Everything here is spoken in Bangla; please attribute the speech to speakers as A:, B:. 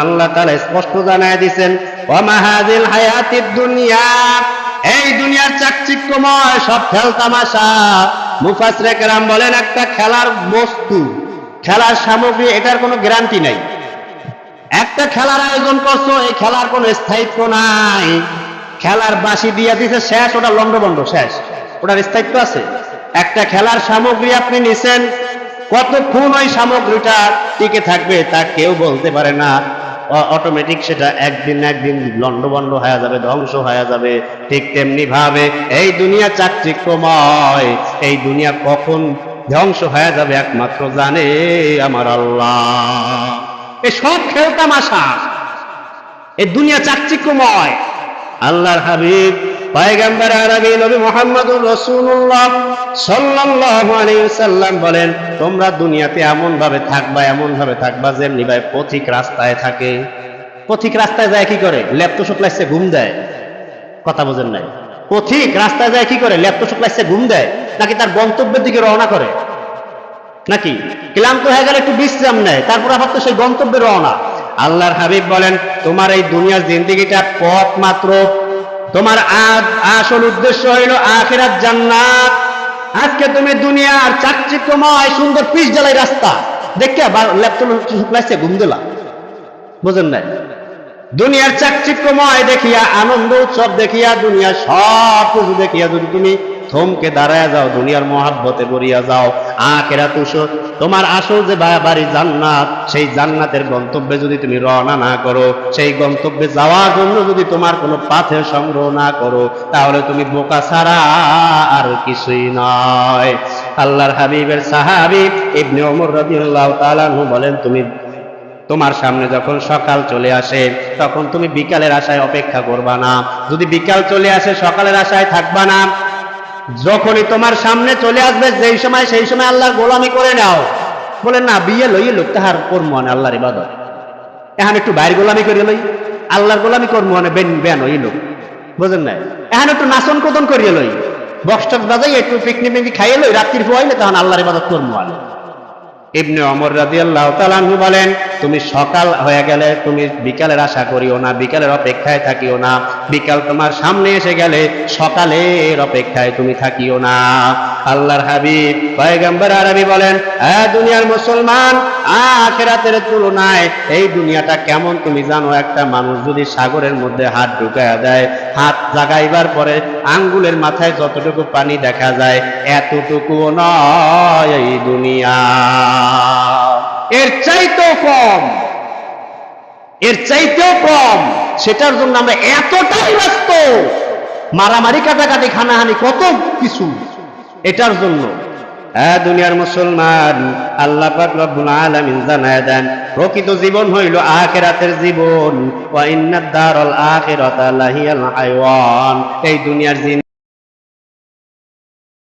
A: আল্লাহ তাআলা স্পষ্ট জানায় দিছেন ওয়া মাহাদিল দুনিয়া? এই দুনিয়ার চাকচিক্যময় সব খেল তামাশা। মুফাসরে কেরাম বলেন, একটা খেলার বস্তু, খেলার সামগ্রী, এটার কোনো গ্যারান্টি নাই। একটা খেলার আয়োজন করছ, এই খেলার কোনো স্থায়িত্ব নাই। খেলার বাসি দিয়ে দিছে, শেষ, ওটা লন্ডবন্ড শেষ। ওটার স্থায়িত্ব আছে। একটা খেলার সামগ্রী আপনি নিছেন, কতক্ষণ ওই সামগ্রীটা টিকে থাকবে তা কেউ বলতে পারে না। অটোমেটিক সেটা একদিন একদিন লন্ডবন্ড হয়ে যাবে, ধ্বংস হয়ে যাবে, ঠিক তেমনি ভাবে এই দুনিয়া চাকচিক্যময়, এই দুনিয়া কখন ধ্বংস হয়ে যাবে একমাত্র জানে আমার আল্লাহ। এ সব খেলতাম আশা এ দুনিয়া চাকচিক্যময়। আল্লাহর হাবিব বলেন, তোমরা দুনিয়াতে এমন ভাবে থাকবা এমন ভাবে থাকবা যেমনি ভাবে পথিক রাস্তায় থাকে। পথিক রাস্তায় যায় কি করে? ল্যাপটপ শুকলাইছে ঘুম দেয়। কথা বোঝেন নাই। পথিক রাস্তায় যায় কি করে? ল্যাপটপ ঘুম দেয়। নাকি তার গন্তব্যের দিকে রওনা করে? নাকি? ক্লান্ত হয়ে গেলে একটু বিশ্রাম নেয়, তারপর আবার তো সেই গন্তব্যে রওনা। আল্লাহর হাবিব বলেন, তোমার এই দুনিয়ার জিন্দিগিটা পথ মাত্র তোমার আসল উদ্দেশ্য হইল আখেরাত জান্নাত। আজকে তুমি দুনিয়ার চাকচিক্যময়, সুন্দর পিস জ্বালাই রাস্তা। দেখে ল্যাপটপ ঘুম দিলা। বুঝেন নাই? দুনিয়ার চাকচিক্যময় দেখিয়া, আনন্দ উৎসব দেখিয়া দুনিয়া সব কিছু দেখিয়া যদি তুমি থমকে দাঁড়ায় যাও, দুনিয়ার মহাব্বতে বরিয়া যাও। আখেরা তুষো তোমার আসল যে বাড়ি জান্নাত, সেই জান্নাতের গন্তব্যে যদি তুমি রওনা না করো, সেই গন্তব্যে যাওয়ার জন্য যদি তোমার কোনো পাথে সংগ্রহ না করো, তাহলে তুমি বোকা ছাড়া আর কিছুই নয়। আল্লাহর হাবিবের সাহাবি ইবনে ওমর রাদিয়াল্লাহু তাআলা বলেন, তুমি তোমার সামনে যখন সকাল চলে আসে, তখন তুমি বিকালের আশায় অপেক্ষা করবা না। যদি বিকাল চলে আসে, সকালের আশায় থাকবা না। যখনই তোমার সামনে চলে আসবে, যেই সময়, সেই সময় আল্লাহর গোলামি করে নাও। বলে না, বিয়ে লইয়ে লোক তাহার কর্ম আনে, আল্লাহর ইবাদত। এখন একটু বাইর গোলামি করে লই। আল্লাহর গোলামি কর্ম আনে, বেন বেন, ওই লোক। বুঝেন নাই? এখন একটু নাচন কদন করিয়ে লই। বক্স টক্স বাজাই একটু পিকনিক পিকনিক খাইয়ে লই, রাত্রির ফুয়াইলে তখন আল্লাহর ইবাদত কর্ম আনে। ইবনে অমর রাদিয়াল্লাহু তাআলা আনহু বলেন তুমি সকাল হয়ে গেলে তুমি বিকালের আশা করিও না, বিকালের অপেক্ষায় থাকিও না। বিকাল তোমার সামনে এসে গেলে সকালের অপেক্ষায় তুমি থাকিও না। আল্লাহর হাবিব, পয়গম্বর আরবি বলেন দুনিয়ার মুসলমান, আখেরাতের তুলনায় এই দুনিয়াটা কেমন? তুমি জানো, একটা মানুষ যদি সাগরের মধ্যে হাত ঢুকায়া দেয়, হাত জাগাইবার পরে আঙ্গুলের মাথায় যতটুকু পানি দেখা যায়, এতটুকুও নয় এই দুনিয়া। এর চাইতেও কম। এর চাইতেও কম। সেটার জন্য আমরা এতটাই ব্যস্ত। মারামারি, কাটাকাটি, খানাহানি, কত কিছু। এটার জন্য। হ্যাঁ দুনিয়ার মুসলমান, আল্লাহ দেন, প্রকৃত জীবন হইল আখিরাতের জীবন এই দুনিয়ার